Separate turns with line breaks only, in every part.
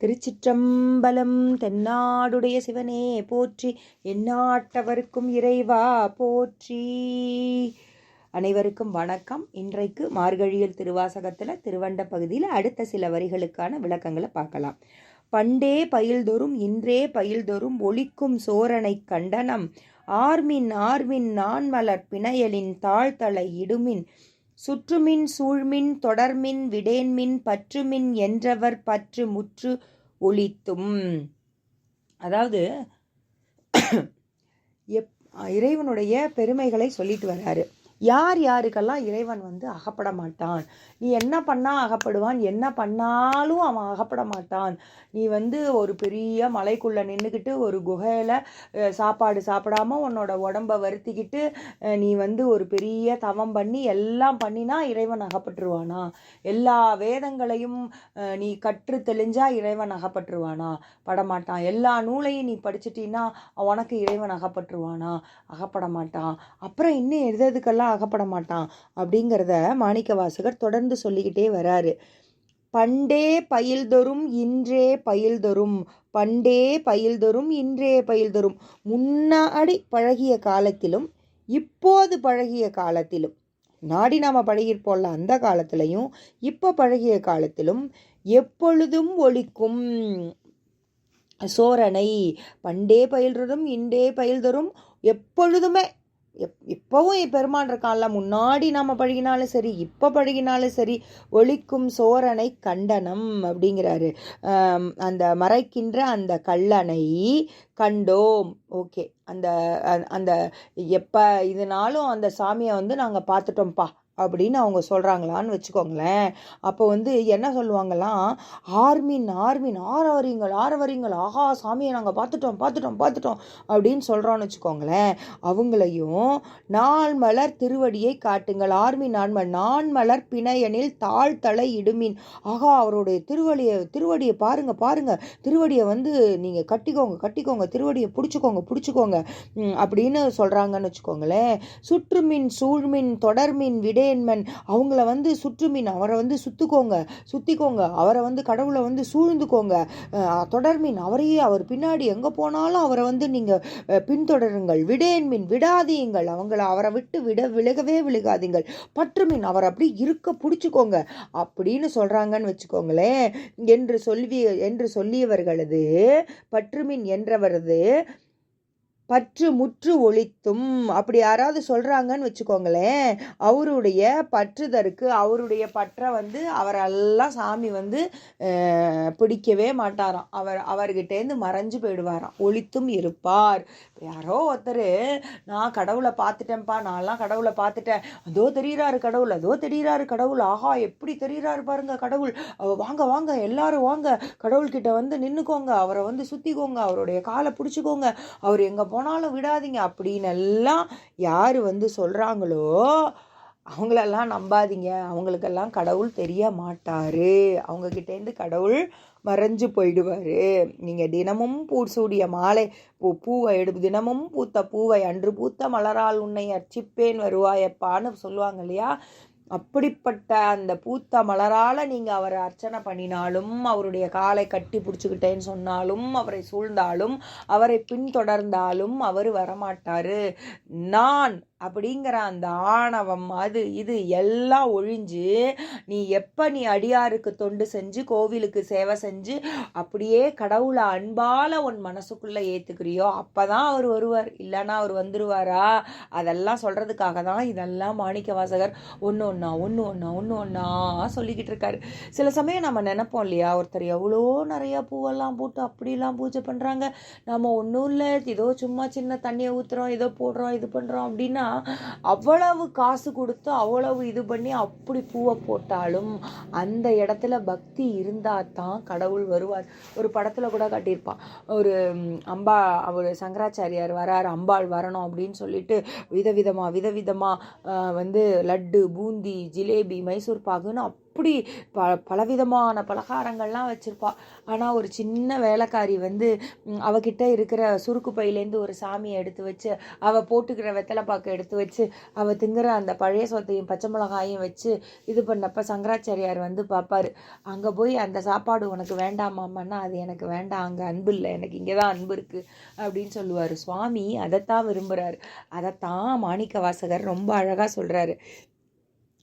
திருச்சிற்றம்பலம் தென்னாடுடைய சிவனே போற்றி. எந்நாட்டவருக்கும் இறைவா போற்றி. அனைவருக்கும் வணக்கம். இன்றைக்கு மார்கழியில் திருவாசகத்தில் திருவண்ட பகுதியில் அடுத்த சில வரிகளுக்கான விளக்கங்களை பார்க்கலாம். பண்டே பயில்தொறும் இன்றே பயில்தொறும் ஒளிக்கும் சோரனை கண்டனம். ஆர்மின் ஆர்மின் நான்மலர் பிணையலின் தாழ்த்தலை இடுமின். சுற்றுமின் சூழ்மின் தொடர்மின் விடேன்மின் பற்றுமின் என்றவர் பற்று முற்று ஒளித்தும் அதாவது எப் இறைவனுடைய பெருமைகளை சொல்லிட்டு வர்றாரு யார் யாருக்கெல்லாம் இறைவன் வந்து அகப்பட மாட்டான்? நீ என்ன பண்ணால் அகப்படுவான்? என்ன பண்ணாலும் அவன் அகப்பட மாட்டான். நீ வந்து ஒரு பெரிய மலைக்குள்ளே நின்றுக்கிட்டு ஒரு குகையில் சாப்பாடு சாப்பிடாம உன்னோட உடம்ப வருத்திக்கிட்டு நீ வந்து ஒரு பெரிய தவம் பண்ணி எல்லாம் பண்ணினா இறைவன் அகப்பட்டுருவானா? எல்லா வேதங்களையும் நீ கற்று தெளிஞ்சா இறைவன் அகப்பட்டுருவானா? படமாட்டான். எல்லா நூலையும் நீ படிச்சிட்டீன்னா உனக்கு இறைவன் அகப்பட்டுருவானா? அகப்பட மாட்டான். அப்புறம் இன்னும் எதுக்கெல்லாம் அகப்பட மாட்டான் அப்படிங்கிறத மாணிக்க வாசகர் தொடர்ந்து சொல்லிக்கிட்டே வராரு. பண்டே பயில்தொரும் இன்றே பயில்தொரும் பண்டே பயில்தொரும் இன்றே பயில்தொரும். முன்னாடி பழகிய காலத்திலும் இப்போது பழகிய காலத்திலும் நாடி நாம பழகிருப்போம்ல அந்த காலத்திலையும் இப்போ பழகிய காலத்திலும் எப்பொழுதும் ஒழிக்கும் சோரனை பண்டே பயில்றதும் இன்றே பயில்தரும் எப்பொழுதுமே எப் இப்போவும் பெருமான் இருக்கான்ல முன்னாடி நாம் பழகினாலும் சரி இப்போ பழகினாலும் சரி ஒழிக்கும் சோரனை கண்டனம் அப்படிங்கிறாரு. அந்த மறைக்கின்ற அந்த கல்லணை கண்டோம். ஓகே. அந்த அந்த எப்போ இதனாலும் அந்த சாமியை வந்து நாங்கள் பார்த்துட்டோம்ப்பா. அப்படின்னு அவங்க சொல்கிறாங்களான்னு வச்சுக்கோங்களேன். அப்போ வந்து என்ன சொல்லுவாங்களாம் ஆர்மின் ஆர்மின் ஆரவரிங்கள் ஆரவரிங்கள் ஆஹா சாமியை நாங்கள் பார்த்துட்டோம் பார்த்துட்டோம் பார்த்துட்டோம் அப்படின்னு சொல்கிறோன்னு வச்சுக்கோங்களேன். அவங்களையும் நாள் மலர் திருவடியை காட்டுங்கள் ஆர்மி நான்மலர் நான் மலர் பிணையனில் தலை இடுமின். ஆஹா அவருடைய திருவடியை திருவடியை பாருங்கள் பாருங்கள் திருவடியை வந்து நீங்கள் கட்டிக்கோங்க கட்டிக்கோங்க திருவடியை பிடிச்சிக்கோங்க பிடிச்சிக்கோங்க. அப்படின்னு சொல்கிறாங்கன்னு வச்சுக்கோங்களேன். சுற்றுமின் சூழ்மின் தொடர்மின் விடை இறையன்மன் அவங்கள வந்து சுற்றுமீன் அவரை வந்து சுத்துக்கோங்க சுத்திக்கோங்க. அவரை வந்து கடவுளை வந்து சூழ்ந்துக்கோங்க. தொடர்மின் அவரையே அவர் பின்னாடி எங்கே போனாலும் அவரை வந்து நீங்கள் பின்தொடருங்கள். விடேன்மீன் விடாதீங்கள். அவங்கள அவரை விட்டு விட விலகவே விலகாதீங்கள். பற்றுமீன் அவர் அப்படி இருக்க பிடிச்சிக்கோங்க. அப்படின்னு சொல்கிறாங்கன்னு வச்சுக்கோங்களேன் என்று சொல்லி என்று சொல்லியவர்களது பற்றுமின் என்றவரது பற்று முற்று ஒழித்தும். அப்படி யாராவது சொல்கிறாங்கன்னு வச்சுக்கோங்களேன். அவருடைய பற்றுதற்கு அவருடைய பற்றை வந்து அவரெல்லாம் சாமி வந்து பிடிக்கவே மாட்டாராம். அவர் அவர்கிட்டேருந்து மறைஞ்சு போயிடுவாராம். ஒழித்தும் இருப்பார். யாரோ ஒருத்தர் நான் கடவுளை பார்த்துட்டேன்ப்பா நான்லாம் கடவுளை பார்த்துட்டேன். அதோ தெரிகிறாரு கடவுள் அதோ தெரிகிறாரு கடவுள். ஆஹா எப்படி தெரிகிறாரு பாருங்க கடவுள். வாங்க வாங்க எல்லாரும் வாங்க. கடவுள்கிட்ட வந்து நின்றுக்கோங்க அவரை வந்து சுற்றிக்கோங்க அவருடைய காலை பிடிச்சிக்கோங்க. அவர் எங்கே போனாலும் விடாதீங்க அப்படின்னு எல்லாம் யார் வந்து சொல்கிறாங்களோ அவங்களெல்லாம் நம்பாதீங்க. அவங்களுக்கெல்லாம் கடவுள் தெரிய மாட்டார். அவங்கக்கிட்டேருந்து கடவுள் மறைஞ்சு போயிடுவார். நீங்கள் தினமும் பூ சூடிய மாலை பூ பூவை எடு தினமும் பூத்த பூவை அன்று பூத்த மலரால் உன்னை அர்ச்சிப்பேன் வருவாயப்பான்னு சொல்லுவாங்க இல்லையா? அப்படிப்பட்ட அந்த பூத்த மலரால் நீங்கள் அவரை அர்ச்சனை பண்ணினாலும் அவருடைய காலை கட்டி பிடிச்சிக்கிட்டேன்னு சொன்னாலும் அவரை சூழ்ந்தாலும் அவரை பின்தொடர்ந்தாலும் அவர் வரமாட்டார். நான் அப்படிங்கிற அந்த ஆணவம் அது இது எல்லாம் ஒழிஞ்சு நீ எப்போ நீ அடியாருக்கு தொண்டு செஞ்சு கோவிலுக்கு சேவை செஞ்சு அப்படியே கடவுளை அன்பால் உன் மனசுக்குள்ளே ஏற்றுக்கிறியோ அப்போ தான் அவர் வருவார். இல்லைன்னா அவர் வந்துடுவாரா அதெல்லாம் சொல்கிறதுக்காக தான் இதெல்லாம் மாணிக்க வாசகர் ஒன்று ஒன்றா ஒன்று ஒன்றா ஒன்று ஒன்றா சொல்லிக்கிட்டு இருக்காரு. சில சமயம் நம்ம நினைப்போம் இல்லையா ஒருத்தர் எவ்வளோ நிறையா பூவெல்லாம் போட்டு அப்படிலாம் பூஜை பண்ணுறாங்க நம்ம ஒன்றும் இல்லை ஏதோ சும்மா சின்ன தண்ணியை ஊற்றுறோம் ஏதோ போடுறோம் இது பண்ணுறோம் அப்படின்னா அவ்வளவு காசு கொடுத்து அவ்வளவு இது பண்ணி அப்படி பூவை போட்டாலும் அந்த இடத்துல பக்தி இருந்தால் தான் கடவுள் வருவார். ஒரு படத்தில் கூட காட்டியிருப்பான். ஒரு அம்பா அவர் சங்கராச்சாரியார் வரார் அம்பாள் வரணும் அப்படின்னு சொல்லிட்டு விதவிதமாக விதவிதமாக வந்து லட்டு பூந்தி ஜிலேபி மைசூர் பாகுன்னு அப்படி ப பலவிதமான பலகாரங்கள்லாம் வச்சுருப்பா. ஆனால் ஒரு சின்ன வேலைக்காரி வந்து அவகிட்ட இருக்கிற சுருக்கு பையிலேருந்து ஒரு சாமியை எடுத்து வச்சு அவள் போட்டுக்கிற வெத்தலை பாக்கு எடுத்து வச்சு அவள் திங்குற அந்த பழைய சொத்தையும் பச்சை மிளகாயும் வச்சு இது பண்ணப்ப சங்கராச்சாரியார் வந்து பார்ப்பாரு அங்கே போய் அந்த சாப்பாடு உனக்கு வேண்டாமாம்மான்னா அது எனக்கு வேண்டாம். அங்கே அன்பு இல்லை. எனக்கு இங்கே தான் அன்பு இருக்குது அப்படின்னு சொல்லுவார். சுவாமி அதைத்தான் விரும்புகிறாரு அதைத்தான் மாணிக்க வாசகர் ரொம்ப அழகாக சொல்கிறாரு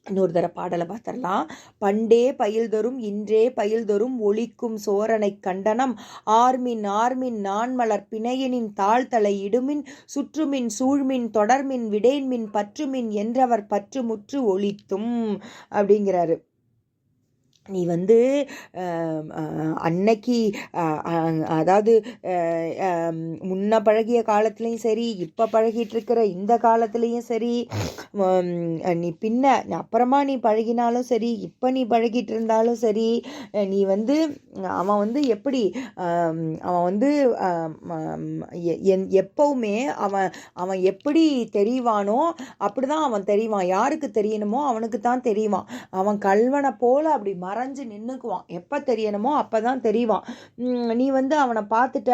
இன்னொரு தர பாடலை பார்த்துடலாம். பண்டே பயில் தரும் இன்றே பயில் தரும் ஒளிக்கும் சோரனைக் கண்டனம். ஆர்மின் ஆர்மின் நான்மலர் பிணையனின் தாழ்தலை இடுமின் சுற்றுமின் சூழ்மின் தொடர்மின் விடேன்மின் பற்றுமின் என்றவர் பற்று முற்று அப்படிங்கிறாரு. நீ வந்து அன்னைக்கு அதாவது முன்ன பழகிய காலத்துலேயும் சரி இப்போ பழகிட்டு இருக்கிற இந்த காலத்துலேயும் சரி நீ பின்ன அப்புறமா நீ பழகினாலும் சரி இப்போ நீ பழகிட்டு இருந்தாலும் சரி நீ வந்து அவன் வந்து எப்படி அவன் வந்து எ- எப்பவுமே அவன் அவன் எப்படி தெரிவானோ அப்படிதான் அவன் தெரிவான். யாருக்கு தெரியணுமோ அவனுக்கு தான் தெரிவான். அவன் கல்வனை போல் அப்படி மறைஞ்சு நின்றுக்குவான் எப்போ தெரியணுமோ அப்போ தான் தெரிவான் நீ வந்து அவனை பார்த்துட்ட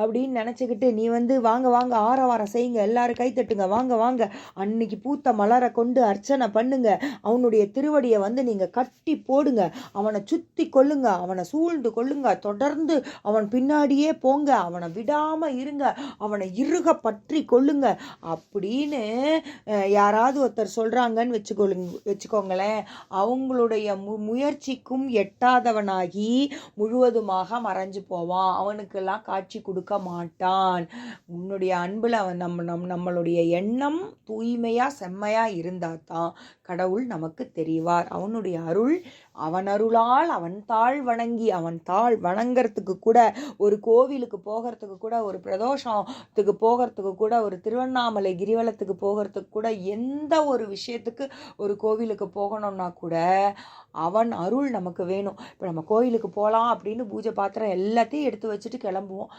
அப்படின்னு நினச்சிக்கிட்டு நீ வந்து வாங்க வாங்க ஆரவாரம் செய்யுங்க எல்லாரும் கை தட்டுங்க வாங்க வாங்க. அன்னைக்கு பூத்த மலரை கொண்டு அர்ச்சனை பண்ணுங்க. அவனுடைய திருவடியை வந்து நீங்கள் கட்டி போடுங்க. அவனை சுற்றி கொள்ளுங்க அவனை சூழ்ந்து கொள்ளுங்க. தொடர்ந்து அவன் பின்னாடியே போங்க அவனை விடாமல் இருங்க அவனை இறுக பற்றி கொள்ளுங்க. அப்படின்னு யாராவது ஒருத்தர் சொல்கிறாங்கன்னு வச்சுக்கொள்ளுங்க வச்சுக்கோங்களேன். அவங்களுடைய மு முயற்சி முயற்சிக்கும் எட்டாதவனாகி முழுவதுமாக மறைஞ்சு போவான். அவனுக்கெல்லாம் காட்சி கொடுக்க மாட்டான். உன்னுடைய அன்பில் அவன் நம்ம நம் நம்மளுடைய எண்ணம் தூய்மையாக செம்மையாக இருந்தால் தான் கடவுள் நமக்கு தெரிவார். அவனுடைய அருள் அவன் அருளால் அவன் தாழ் வணங்கி அவன் தாழ் வணங்கிறதுக்கு கூட ஒரு கோவிலுக்கு போகிறதுக்கு கூட ஒரு பிரதோஷத்துக்கு போகிறதுக்கு கூட ஒரு திருவண்ணாமலை கிரிவலத்துக்கு போகிறதுக்கு கூட எந்த ஒரு விஷயத்துக்கு ஒரு கோவிலுக்கு போகணும்னா கூட அவன் அருள் நமக்கு வேணும். இப்போ நம்ம கோயிலுக்கு போகலாம் அப்படின்னு பூஜை பாத்திரம் எல்லாத்தையும் எடுத்து வச்சுட்டு கிளம்புவோம்.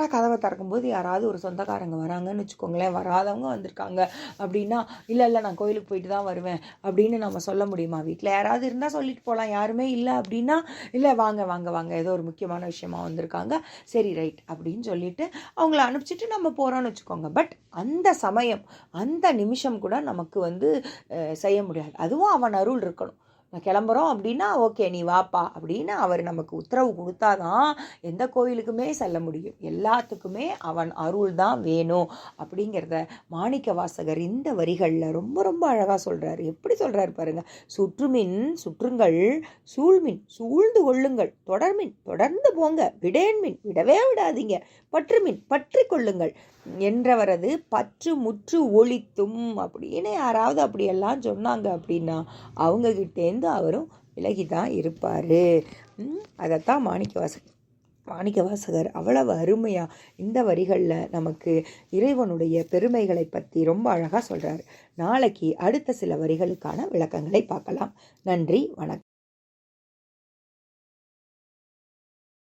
அப்போ கதவை திறக்கும்போது யாராவது ஒரு சொந்தக்காரங்க வராங்கன்னு வச்சுக்கோங்களேன். வராதவங்க வந்திருக்காங்க. அப்படின்னா இல்லை இல்லை நான் கோயிலுக்கு போயிட்டு தான் வருவேன். அப்படின்னு நம்ம சொல்ல முடியுமா வீட்டில் யாராவது இருந்தால் சொல்லிட்டு போகலாம் யாருமே இல்லை அப்படின்னா இல்லை வாங்க வாங்க வாங்க. ஏதோ ஒரு முக்கியமான விஷயமா வந்திருக்காங்க. சரி ரைட் அப்படின்னு சொல்லிட்டு அவங்கள அனுப்பிச்சிட்டு நம்ம போகிறோம்னு வச்சுக்கோங்க. பட் அந்த சமயம் அந்த நிமிஷம் கூட நமக்கு வந்து செய்ய முடியாது. அதுவும் அவன் அருள் இருக்கணும். நான் கிளம்புறோம் அப்படின்னா ஓகே நீ வாப்பா அப்படின்னு அவர் நமக்கு உத்தரவு கொடுத்தாதான் எந்த கோயிலுக்குமே செல்ல முடியும். எல்லாத்துக்குமே அவன் அருள் தான் வேணும் அப்படிங்கிறத மாணிக்க வாசகர் இந்த வரிகளில் ரொம்ப ரொம்ப அழகாக சொல்கிறாரு எப்படி சொல்கிறாரு பாருங்கள் சுற்றுமின் சுற்றுங்கள் சூழ்மின் சூழ்ந்து கொள்ளுங்கள். தொடர்மின் தொடர்ந்து போங்க. விடேன்மின் விடவே விடாதீங்க. பற்றுமின் பற்றி கொள்ளுங்கள். என்றவரது பற்று முற்று ஒழித்தும் அப்படின்னு யாராவது அப்படியெல்லாம் சொன்னாங்க அப்படின்னா இருந்து அவரும் விலகி தான் இருப்பார் அதைத்தான் மாணிக்க வாசகர் மாணிக்க வாசகர் அவ்வளவு அருமையாக இந்த வரிகளில் நமக்கு இறைவனுடைய பெருமைகளை பற்றி ரொம்ப அழகாக சொல்கிறார் நாளைக்கு அடுத்த சில வரிகளுக்கான விளக்கங்களை பார்க்கலாம். நன்றி வணக்கம்.